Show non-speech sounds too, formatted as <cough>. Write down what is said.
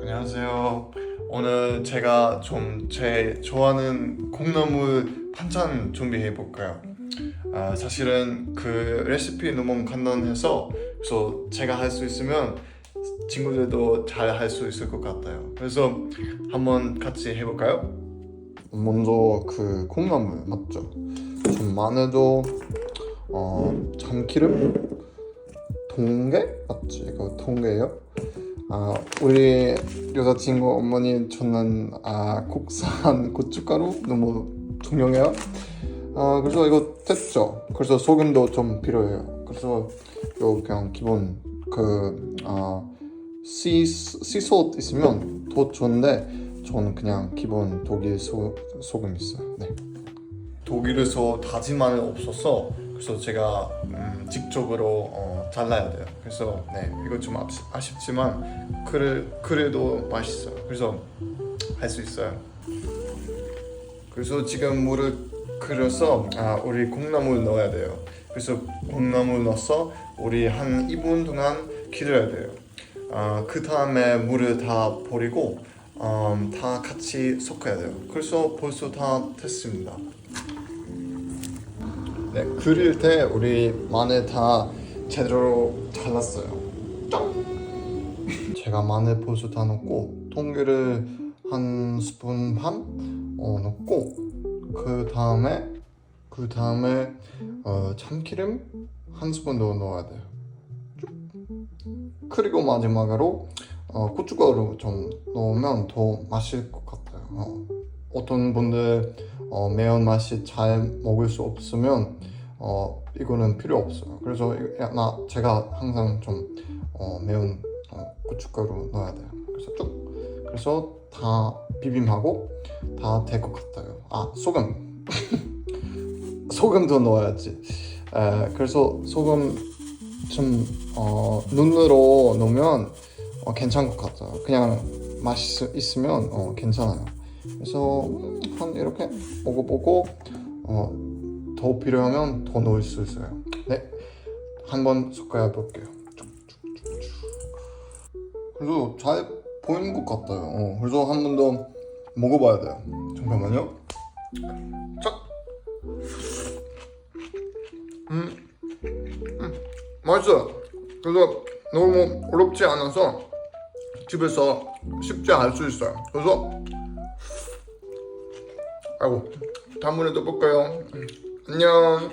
안녕하세요. 오늘 제가 좀 제 좋아하는 콩나물 반찬 준비해 볼까요? 아, 사실은 그 레시피 너무 간단해서 그래서 제가 할 수 있으면 친구들도 잘 할 수 있을 것 같아요. 그래서 한번 같이 해볼까요? 먼저 그 콩나물 맞죠? 좀 마늘도 어 참기름 동계 맞지? 이거 동계예요? 아 우리 여자친구 어머니 저는 아 국산 고춧가루 너무 중요해요. 아 그래서 이거 됐죠. 그래서 소금도 좀 필요해요. 그래서 요 그냥 기본 그아 씨 씨소스 있으면 더 좋은데 저는 그냥 기본 독일 소, 소금 있어요. 네. 독일에서 다진 마늘 없어서 그래서 제가 음, 직접으로 어, 잘라야 돼요. 그래서 네 이거 좀 아쉽, 아쉽 지만 그래, 그래도 맛있어요. 그래서 할 수 있어요. 그래서 지금 물을 끓여서 아, 우리 콩나물 넣어야 돼요. 그래서 콩나물 넣어서 우리 한 2분 동안 기다려야 돼요. 아, 그 다음에 물을 다 버리고 음, 다 같이 섞어야 돼요. 그래서 벌써 다 됐습니다. 네, 그릴 때 우리 마늘 다 제대로 잘랐어요. 짱! 제가 마늘 벌써 다 넣고 통계를 한 스푼 반 어, 넣고 그 다음에 그 다음에 어, 참기름 한 스푼 더 넣어야 돼요. 쭉. 그리고 마지막으로 어, 고춧가루 좀 넣으면 더 맛있을 것 같아요. 어. 어떤 분들 어, 매운 맛이 잘 먹을 수 없으면 어, 이거는 필요 없어요. 그래서 이- 나 제가 항상 좀 어, 매운 어, 고춧가루 넣어야 돼요. 그래서 쭉 그래서 다 비빔하고 다 될 것 같아요. 아 소금 <laughs> 소금도 넣어야지. 에, 그래서 소금 좀 어, 눈으로 넣으면 어, 괜찮을 것 같아요. 그냥 맛이 있으면 어, 괜찮아요. 그래서 음, 한 이렇게 먹어보고 어, 더 필요하면 더 넣을 수 있어요. 네, 한번 섞어야 볼게요. 그래서 잘 보이는 것 같아요. 어, 그래서 한 번 더 먹어봐야 돼요. 잠깐만요. 자, 음, 음, 맛있어요. 그래서 너무 어렵지 않아서 집에서 쉽게 할수 있어요. 그래서 아이고 다음번에 또 볼까요? 음, 안녕.